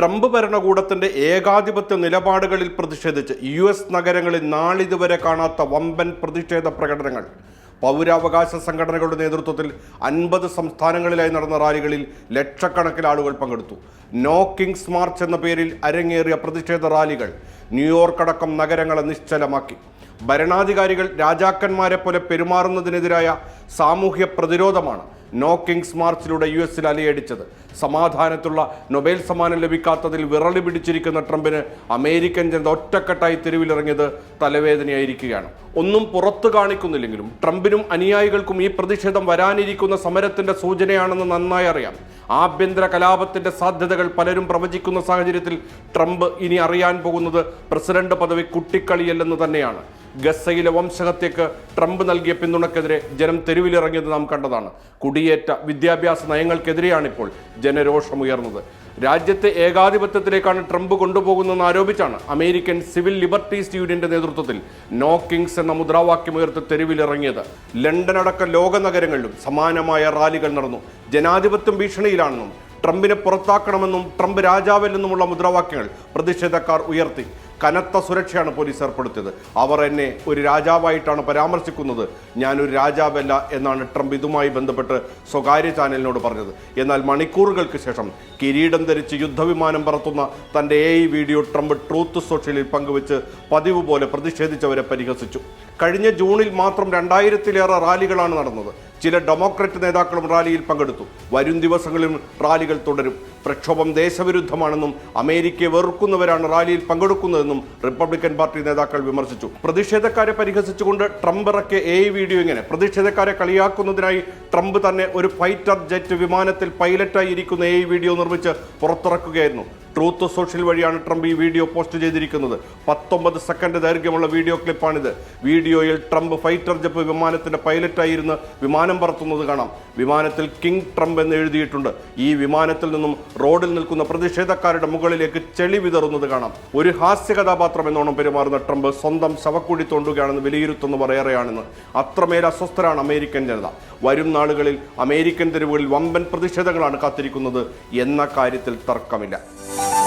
Trump ഭരണകൂടത്തിന്റെ ഏകാധിപത്യ നിലപാടുകളിൽ പ്രതിഷേധിച്ച് യു എസ് നഗരങ്ങളിൽ നാളിതുവരെ കാണാത്ത വമ്പൻ പ്രതിഷേധ പ്രകടനങ്ങൾ. പൗരാവകാശ സംഘടനകളുടെ നേതൃത്വത്തിൽ അൻപത് സംസ്ഥാനങ്ങളിലായി നടന്ന റാലികളിൽ ലക്ഷക്കണക്കിന് ആളുകൾ പങ്കെടുത്തു. നോ കിങ്സ് മാർച്ച് എന്ന പേരിൽ അരങ്ങേറിയ പ്രതിഷേധ റാലികൾ ന്യൂയോർക്ക് അടക്കം നഗരങ്ങളെ നിശ്ചലമാക്കി. ഭരണാധികാരികൾ രാജാക്കന്മാരെ പോലെ പെരുമാറുന്നതിനെതിരായ സാമൂഹ്യ പ്രതിരോധമാണ് നോ കിങ്സ് മാർച്ചിലൂടെ യു എസിൽ അലയടിച്ചത്. സമാധാനത്തുള്ള നൊബേൽ സമ്മാനം ലഭിക്കാത്തതിൽ വിറളി പിടിച്ചിരിക്കുന്ന ട്രംപിന് അമേരിക്കൻ ജനത ഒറ്റക്കെട്ടായി തെരുവിലിറങ്ങിയത് തലവേദനയായിരിക്കുകയാണ്. ഒന്നും പുറത്തു കാണിക്കുന്നില്ലെങ്കിലും ട്രംപിനും അനുയായികൾക്കും ഈ പ്രതിഷേധം വരാനിരിക്കുന്ന സമരത്തിന്റെ സൂചനയാണെന്ന് നന്നായി അറിയാം. ആഭ്യന്തര കലാപത്തിന്റെ സാധ്യതകൾ പലരും പ്രവചിക്കുന്ന സാഹചര്യത്തിൽ ട്രംപ് ഇനി അറിയാൻ പോകുന്നത് പ്രസിഡന്റ് പദവി കുട്ടിക്കളിയല്ലെന്ന് തന്നെയാണ്. ഗസയിലെ വംശഹത്യക്ക് ട്രംപ് നൽകിയ പിന്തുണക്കെതിരെ ജനം തെരുവിലിറങ്ങിയത് നാം കണ്ടതാണ്. കുടിയേറ്റ വിദ്യാഭ്യാസ നയങ്ങൾക്കെതിരെയാണിപ്പോൾ ജനരോഷമുയർന്നത്. രാജ്യത്തെ ഏകാധിപത്യത്തിലേക്കാണ് ട്രംപ് കൊണ്ടുപോകുന്നതെന്ന് ആരോപിച്ചാണ് അമേരിക്കൻ സിവിൽ ലിബർട്ടീസ് യൂണിയന്റെ നേതൃത്വത്തിൽ നോ കിങ്സ് എന്ന മുദ്രാവാക്യമുയർത്തി തെരുവിലിറങ്ങിയത്. ലണ്ടൻ അടക്കം ലോക നഗരങ്ങളിലും സമാനമായ റാലികൾ നടന്നു. ജനാധിപത്യം ഭീഷണിയിലാണെന്നും ട്രംപിനെ പുറത്താക്കണമെന്നും ട്രംപ് രാജാവല്ലെന്നുമുള്ള മുദ്രാവാക്യങ്ങൾ പ്രതിഷേധക്കാർ ഉയർത്തി. കനത്ത സുരക്ഷയാണ് പോലീസ് ഏർപ്പെടുത്തിയത്. അവർ എന്നെ ഒരു രാജാവായിട്ടാണ് പരാമർശിക്കുന്നത്. ഞാനൊരു രാജാവല്ല എന്നാണ് ട്രംപ് ഇതുമായി ബന്ധപ്പെട്ട് സ്വകാര്യ ചാനലിനോട് പറഞ്ഞത്. എന്നാൽ മണിക്കൂറുകൾക്ക് ശേഷം കിരീടം ധരിച്ച് യുദ്ധവിമാനം പറത്തുന്ന തന്റെ എ വീഡിയോ ട്രംപ് ട്രൂത്ത് സോഷ്യലിൽ പങ്കുവച്ച് പതിവ് പോലെ പ്രതിഷേധിച്ചവരെ പരിഹസിച്ചു. കഴിഞ്ഞ ജൂണിൽ മാത്രം രണ്ടായിരത്തിലേറെ റാലികളാണ് നടന്നത്. ചില ഡെമോക്രറ്റ് നേതാക്കളും റാലിയിൽ പങ്കെടുത്തു. വരും ദിവസങ്ങളിലും റാലികൾ തുടരും. പ്രക്ഷോഭം ദേശവിരുദ്ധമാണെന്നും അമേരിക്കയെ വെറുക്കുന്നവരാണ് റാലിയിൽ പങ്കെടുക്കുന്നതെന്നും റിപ്പബ്ലിക്കൻ പാർട്ടി നേതാക്കൾ വിമർശിച്ചു. പ്രതിഷേധക്കാരെ പരിഹസിച്ചുകൊണ്ട് ട്രംപ് ഇറക്കിയ എ വീഡിയോ ഇങ്ങനെ പ്രതിഷേധക്കാരെ കളിയാക്കുന്നതിനായി ട്രംപ് തന്നെ ഒരു ഫൈറ്റർ ജെറ്റ് വിമാനത്തിൽ പൈലറ്റായി ഇരിക്കുന്ന എ വീഡിയോ നിർമ്മിച്ച് പുറത്തിറക്കുകയായിരുന്നു. ട്രൂത്ത് സോഷ്യൽ വഴിയാണ് ട്രംപ് ഈ വീഡിയോ പോസ്റ്റ് ചെയ്തിരിക്കുന്നത്. പത്തൊമ്പത് സെക്കൻഡ് ദൈർഘ്യമുള്ള വീഡിയോ ക്ലിപ്പാണിത്. വീഡിയോയിൽ ട്രംപ് ഫൈറ്റർ ജെറ്റ് വിമാനത്തിന്റെ പൈലറ്റായിരുന്ന് വിമാനം പറത്തുന്നത് കാണാം. വിമാനത്തിൽ കിങ് ട്രംപ് എന്ന് എഴുതിയിട്ടുണ്ട്. ഈ വിമാനത്തിൽ നിന്നും റോഡിൽ നിൽക്കുന്ന പ്രതിഷേധക്കാരുടെ മുകളിലേക്ക് ചെളി വിതറുന്നത് കാണാം. ഒരു ഹാസ്യ കഥാപാത്രം എന്നോണം പെരുമാറുന്ന ട്രംപ് സ്വന്തം ശവക്കുഴി തോണ്ടുകയാണെന്ന് വിലയിരുത്തുന്നവർ ഏറെയാണെന്ന് അത്രമേൽ അസ്വസ്ഥരാണ് അമേരിക്കൻ ജനത. വരും നാളുകളിൽ അമേരിക്കൻ തെരുവുകളിൽ വമ്പൻ പ്രതിഷേധങ്ങളാണ് കാത്തിരിക്കുന്നത് എന്ന കാര്യത്തിൽ തർക്കമില്ല. Bye.